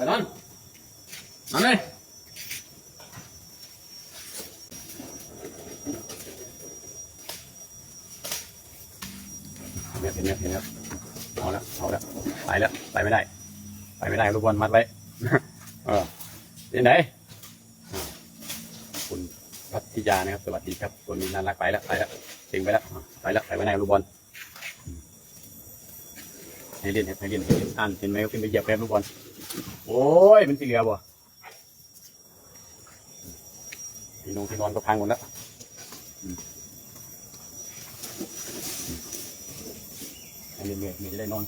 ไปนอนนอนเลยเห็นไหมเห็นไหมเห็นไหมเอาและเอาและไปแล้วไปไม่ได้ ไปไม่ได้ลูกบอลมัดไว้เออที่ไหนคุณพัทยานะครับ สวัสดีครับตัวนี้น่ารักไปแล้วไปแล้วเก่งไปแล้วไปแล้วไปไม่ได้ลูกบอลอืมให้เล่นให้เล่นให้เล่นอ่านเห็นไหมขึ้นไปเหยียบแป๊บลูกบอล โอ้ยมันสีเหลือบ่ที่นงที่นอนก็พังหมดแล้วอืมอืมให้เล่นเหนื่อยๆจะได้นอน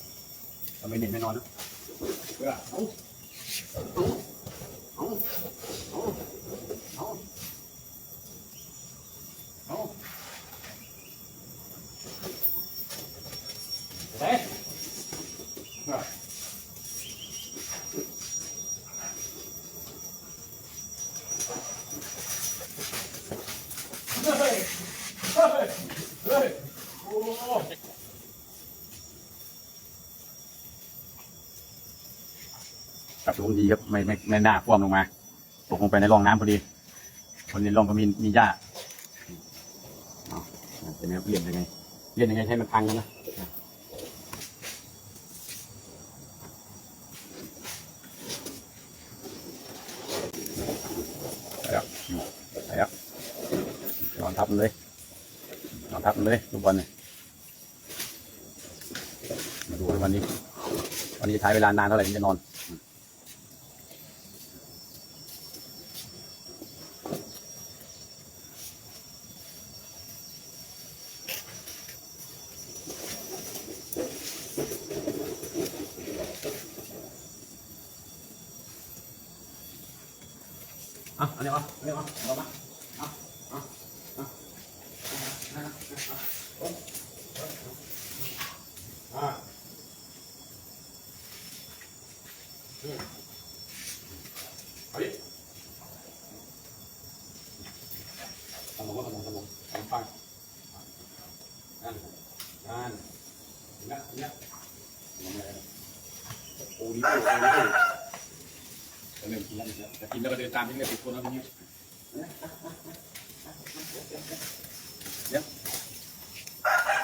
ถ้าไม่เล่นไม่นอนนะเอาเอาเอาเอาเอาเฮ้ย เฮ้ยเฮ้ยเฮ้ยโอ้กับลมดีครับไม่ไม่ไม่น่าคว่ำลงมา ตกลงไปในร่องน้ำพอดีคนในร่องก็มีมีหญ้าอ้าวเป็นไงครับเลี่ยนยังไงเปลี่ยนยังไงให้มันพังกันนะแล้วอืมไปแล้วน อนทับมันเลยนอนทับมันเลยลูกบอลเนี่ยมาดูวันนี้ วันนี้ใช้เวลานานเท่าไหร่ถึงจะนอนเอาอันนี้เอาอันนี้เอาเอามาเอาเอาเอาอ่าอืมเอาดิทำลงก็ทำลงทำลงทำฟังนั่นนั่นเอะ กันโอ้ดีโอ้ดีโอ้เริ่มกินแล้วจะกินแล้วก็เดินตามที่เรียกติดคนแล้วทีนี้